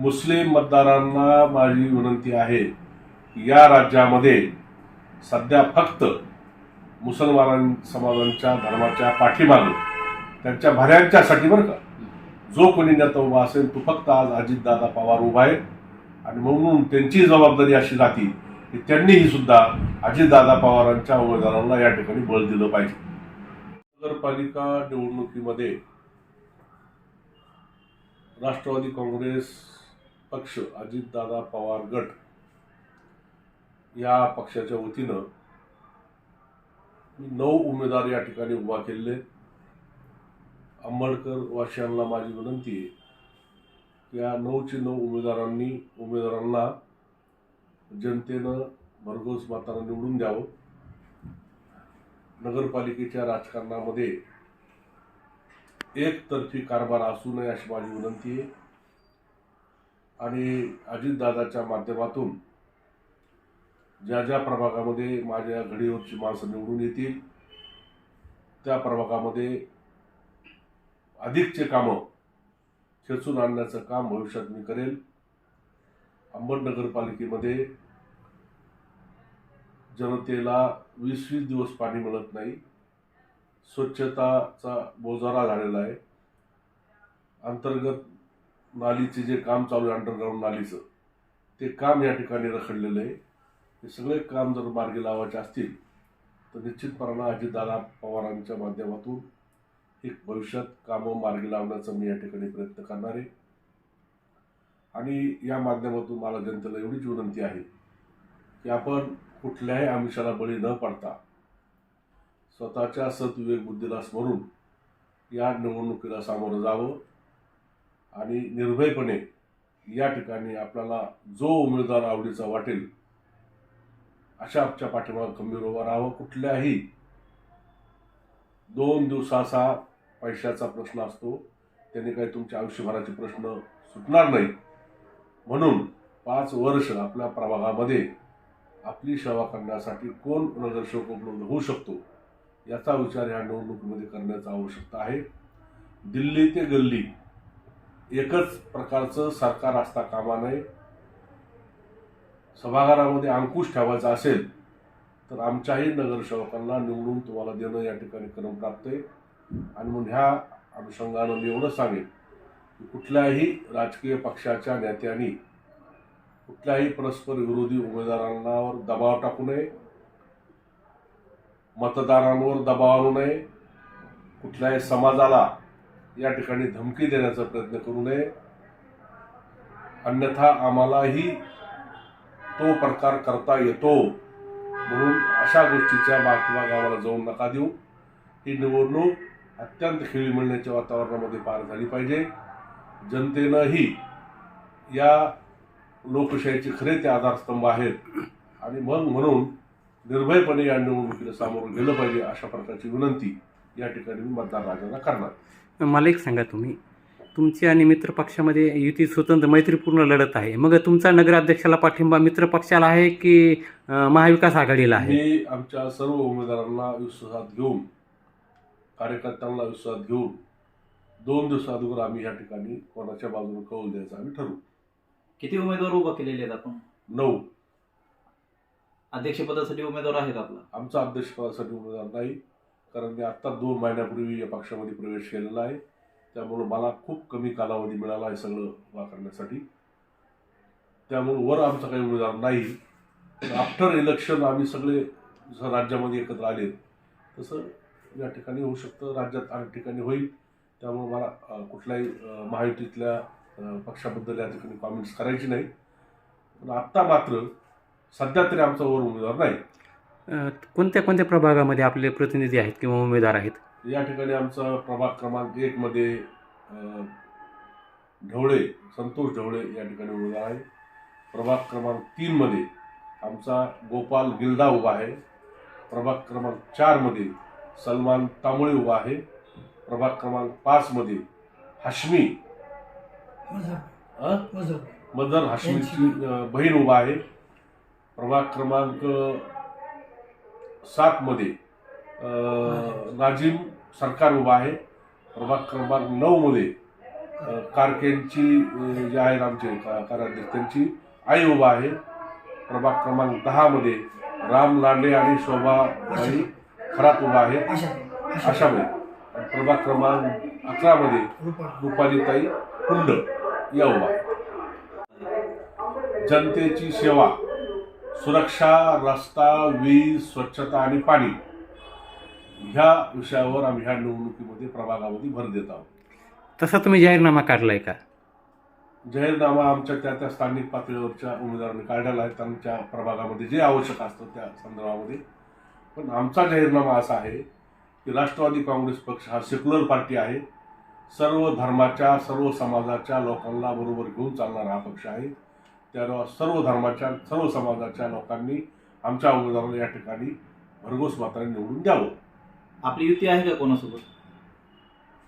मुस्लिम मतदारांना माझी विनंती आहे की या राज्यामध्ये सध्या फक्त मुसलमान समाजांच्या धर्माच्या पाठीमागे त्यांच्या भऱ्यांच्यासाठी बरं का जो कोणी नेता उभा असेल तो फक्त आज अजितदादा पवार उभा आहे. आणि म्हणून त्यांची जबाबदारी अशी राहते की त्यांनीही सुद्धा अजितदादा पवारांच्या उमेदवारांना या ठिकाणी बळ दिलं पाहिजे. नगरपालिका निवडणुकीमध्ये राष्ट्रवादी काँग्रेस पक्ष अजितदादा पवार गट या पक्षाच्या वतीनं मी नऊ उमेदवार या ठिकाणी उभा केलेले आहेत. आंबेडकर माझी विनंती आहे की या नऊचे नऊ उमेदवारांनी उमेदवारांना जनतेनं भरघोस मतानं निवडून द्यावं नगरपालिकेच्या राजकारणामध्ये एकतर्फी कारभार असू नये अशी माझी विनंती आहे आणि अजितदादाच्या माध्यमातून ज्या ज्या प्रभागामध्ये माझ्या घडीवरची माणसं निवडून येतील त्या प्रभागामध्ये अधिकचे कामं खेचून आणण्याचं काम भविष्यात मी करेल. अंबड नगरपालिकेमध्ये जनतेला वीस वीस दिवस पाणी मिळत नाही. स्वच्छताचा बोजारा झालेला आहे. अंतर्गत नालीचे जे काम चालू आहे अंडरग्राऊंड नालीचं ते काम या ठिकाणी रखडलेलं आहे. हे सगळे काम जर मार्गी लावायचे असतील तर निश्चितपणानं अजितदादा पवारांच्या माध्यमातून एक भविष्यात कामं मार्गी लावण्याचा मी या ठिकाणी प्रयत्न करणार आहे. आणि या माध्यमातून मला जनतेला एवढीच विनंती आहे की आपण कुठल्याही आमिषाला बळी न पडता स्वतःच्या सद्विवेक बुद्धीला स्मरून या निवडणुकीला सामोरं जावं. आणि निर्भयपणे या ठिकाणी आपल्याला जो उमेदवार आवडीचा वाटेल अशा आमच्या पाठीमागं खंबीर उभा राहावं. कुठल्याही दोन दिवसाचा पैशाचा प्रश्न असतो. त्याने काही तुमच्या आयुष्यभराचे प्रश्न सुटणार नाही. म्हणून पाच वर्ष आपल्या प्रभागामध्ये आपली सेवा करण्यासाठी कोण नगरसेवक उपलब्ध होऊ शकतो याचा विचार या निवडणुकीमध्ये करण्याची आवश्यकता आहे. दिल्ली ते गल्ली एकच प्रकारचं सरकार असता कामा नये. सभागारामध्ये अंकुश ठेवायचा असेल तर आमच्याही नगरसेवकांना निवडून तुम्हाला देणं या ठिकाणी क्रम प्राप्त आहे. आणि म्हणून ह्या अनुषंगानं मी एवढं सांगेन की कुठल्याही राजकीय पक्षाच्या नेत्यांनी कुठल्याही परस्पर विरोधी उमेदवारांवर दबाव टाकू नये मतदारांवर दबाव आणू नये. कुठल्याही समाजाला या ठिकाणी धमकी देण्याचा प्रयत्न करू नये. अन्यथा आम्हालाही तो प्रकार करता येतो. म्हणून अशा गोष्टीच्या बात किंवा गावाला जाऊन नका देऊ. ही निवडणूक अत्यंत खेळी मिळण्याच्या वातावरणामध्ये पार झाली पाहिजे. जनतेनंही या लोकशाहीचे खरे ते आधारस्तंभ आहेत. आणि मग म्हणून निर्भयपणे या निवडणुकीला सामोरं गेलं पाहिजे अशा प्रकारची विनंती या ठिकाणी मी मतदार राजांना करणार. मला एक सांगा तुम्ही. तुमची आणि मित्र पक्षामध्ये युती स्वतंत्र मैत्रीपूर्ण लढत आहे. मग तुमचा नगराध्यक्षाला पाठिंबा मित्र पक्षाला आहे की अं, महाविकास आघाडीला आहे? मी आमच्या सर्व उमेदवारांना विश्वासात घेऊन कार्यकर्त्यांना विश्वासात घेऊन दोन दिवसाअगोदर आम्ही या ठिकाणी कोणाच्या बाजूने कौल द्यायचं आम्ही ठरवू. किती उमेदवार उभा केलेले आहेत आपण? नऊ. अध्यक्षपदासाठी उमेदवार आहेत आपला. आमचा अध्यक्षपदासाठी उमेदवार नाही. कारण मी आत्ता दोन महिन्यापूर्वी या पक्षामध्ये प्रवेश केलेला आहे. त्यामुळं मला खूप कमी कालावधी मिळाला आहे सगळं वापरण्यासाठी करण्यासाठी. त्यामुळं वर आमचा काही उमेदवार नाही. आफ्टर इलेक्शन आम्ही सगळे जसं राज्यामध्ये एकत्र आले तसं या ठिकाणी होऊ शकतं. राज्यात अनेक ठिकाणी होईल. त्यामुळे मला कुठल्याही महायुतीतल्या पक्षाबद्दल या ठिकाणी कॉमेंट्स करायची नाही. पण आत्ता मात्र सध्या तरी आमचा वर उमेदवार नाही. कोणत्या कोणत्या प्रभागामध्ये आपले प्रतिनिधी आहेत किंवा उमेदवार आहेत? या ठिकाणी आमचा प्रभाग क्रमांक एक मध्ये अ, ढवळे संतोष ढवळे या ठिकाणी उमेदवार आहे. प्रभाग क्रमांक तीन मध्ये आमचा गोपाल गिल्डा उभा आहे. प्रभाग क्रमांक चारमध्ये सलमान तांबळे उभा आहे. प्रभाग क्रमांक पाच मध्ये हाशमी? मदर हाशमीची बहीण उभा आहे. प्रभाग क्रमांक सात मध्ये अ, नाजिम सरकार उभा आहे. प्रभाग क्रमांक नऊ मध्ये अ, कारकेंची जे आहेत आमचे कार्याध्यक्ष त्यांची आई उभा आहे. प्रभाग क्रमांक दहामध्ये राम लांडे आणि शोभाबाई खरात उभा आहे. आणि प्रभाग क्रमांक अकरामध्ये रुपालीताई कुंड या उभा आहे. जनतेची सेवा. सुरक्षा रस्ता वीज स्वच्छता आणि पाणी ह्या विषयावर आम्ही ह्या निवडणुकीमध्ये प्रभागामध्ये भर देत आहोत. तसा तुम्ही जाहीरनामा काढलाय का? जाहीरनामा आमच्या त्या त्या स्थानिक पातळीवरच्या उमेदवारांनी काढलेला आहे. त्यांच्या प्रभागामध्ये जे आवश्यक असतं त्या संदर्भामध्ये. पण आमचा जाहीरनामा असा आहे की राष्ट्रवादी काँग्रेस पक्ष हा सेक्युलर पार्टी आहे. सर्व धर्माच्या सर्व समाजाच्या लोकांना बरोबर घेऊन चालणारा हा पक्ष आहे. त्या सर्व धर्माच्या सर्व समाजाच्या लोकांनी आमच्या उमेदवाराला या ठिकाणी भरघोस मात्राने निवडून द्यावं. आपली युती आहे का कोणासोबत?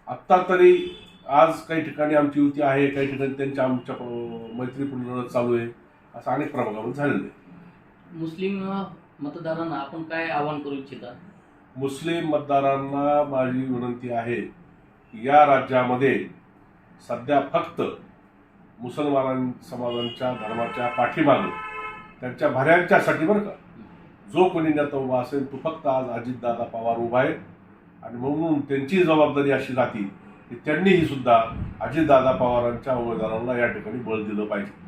आत्ता तरी आज काही ठिकाणी आमची युती आहे काही ठिकाणी त्यांच्या आमच्या मैत्रीपूर्ण चालू आहे असं अनेक प्रभागामध्ये झालेलं आहे. मुस्लिम मतदारांना आपण काय आवाहन करू इच्छिता? मुस्लिम मतदारांना माझी विनंती आहे या राज्यामध्ये सध्या फक्त मुसलमान समाजांच्या धर्माच्या पाठीमागे त्यांच्या भऱ्यांच्यासाठी बरं का. जो कोणी नेता उभा असेल तो फक्त आज अजितदादा पवार उभा आहे. आणि म्हणून त्यांची जबाबदारी अशी राहते की त्यांनीही सुद्धा अजितदादा पवारांच्या उमेदवारांना या ठिकाणी बळ दिलं पाहिजे.